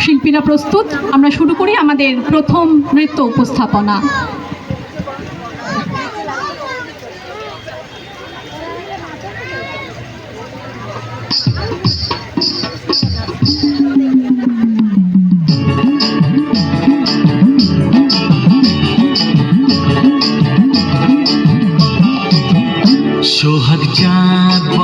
শিল্পীরা প্রস্তুত। আমরা শুরু করি আমাদের প্রথম নৃত্য উপস্থাপনা। সোহাগ চাঁদ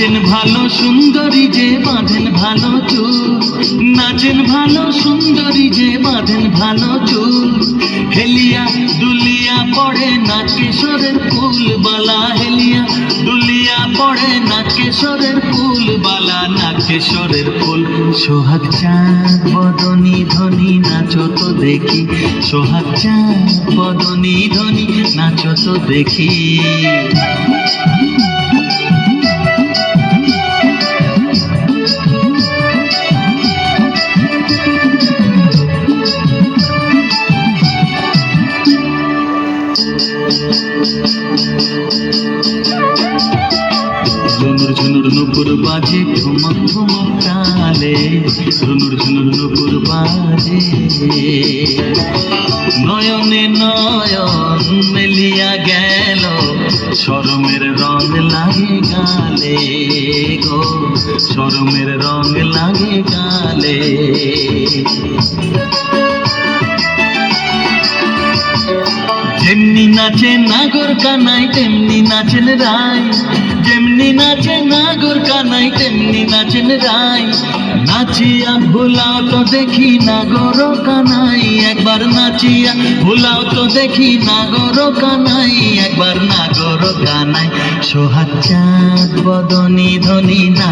নাচেন ভালো সুন্দরী যে বাঁধেন ভালো চুল। নাচেন ভালো সুন্দরী যে বাঁধেন ভালো চুল। হেলিয়া দুলিয়া পড়ে নাকেশ্বরের ফুল বালা। হেলিয়া দুলিয়া পড়ে নাকেশ্বরের ফুল বালা। নাকেশ্বরের ফুল। সোহাগ চাঁদ, বদনি ধনি, নাচো তো দেখি। সোহাগ চাঁদ, বদনি ধনি, নাচো তো দেখি। ঝুনুর ঝুনুর নুপুর বাজে ঠুমক ঠুমক তালে। ঝুনুর ঝুনুর নুপুর বাজে। নয়নে নয়ন মেলিয়া গেল সরমের রং লাগে গালে গো। সরমের রং লাগে গালে। যেমনি নাচে নাগর কানাই, তেমনি নাচেন রায় যেমনি নাচে নাগর কানাই, তেমনি নাচেন রায় নাচিয়া ভুলাও তো দেখি নাগর কানাই, একবার নাচিয়া ভুলাও তো দেখি নাগর কানাই, একবার নাগর কানাই। সোহাগ বদনি ধনি